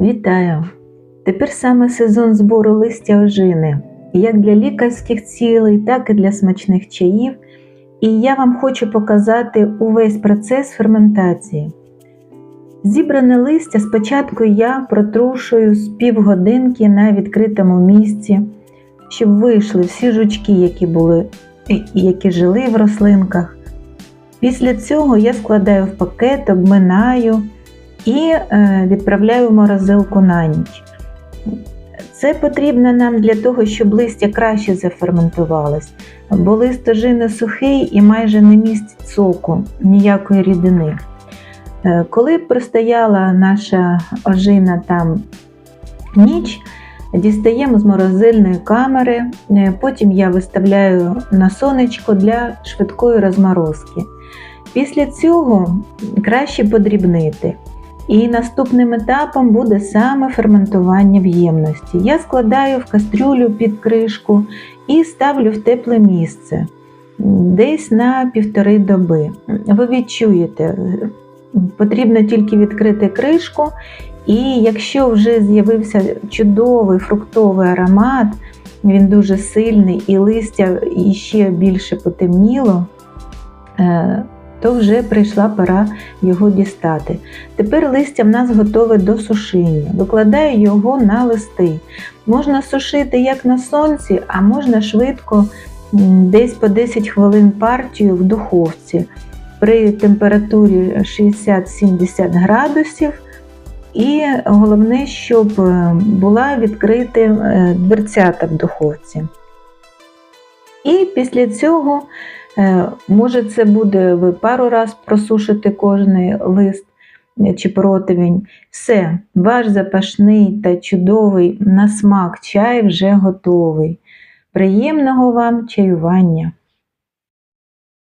Вітаю! Тепер саме сезон збору листя ожини, як для лікарських цілей, так і для смачних чаїв. І я вам хочу показати увесь процес ферментації. Зібране листя спочатку я протрушую з півгодинки на відкритому місці, щоб вийшли всі жучки, які були, які жили в рослинках. Після цього я складаю в пакет, обминаю і е, відправляю в морозилку на ніч. Це потрібно нам для того, щоб листя краще заферментувалось, бо лист ожини сухий і майже не містить соку, ніякої рідини. Е, Коли простояла наша ожина там ніч, дістаємо з морозильної камери, е, потім я виставляю на сонечко для швидкої розморозки. Після цього краще подрібнити. І наступним етапом буде саме ферментування в ємності. Я складаю в кастрюлю під кришку і ставлю в тепле місце десь на півтори доби. Ви відчуєте, потрібно тільки відкрити кришку, і якщо вже з'явився чудовий фруктовий аромат, він дуже сильний і листя ще більше потемніло, е, то вже прийшла пора його дістати. Тепер листя в нас готове до сушіння. Викладаю його на листи. Можна сушити як на сонці, а можна швидко десь по 10 хвилин партію в духовці при температурі 60-70 градусів. І головне, щоб е, була відкрита е, дверцята в духовці. І після цього, може, це буде ви пару раз просушити кожний лист е, чи противень. Все, ваш запашний та чудовий на смак чай вже готовий. Приємного вам чаювання!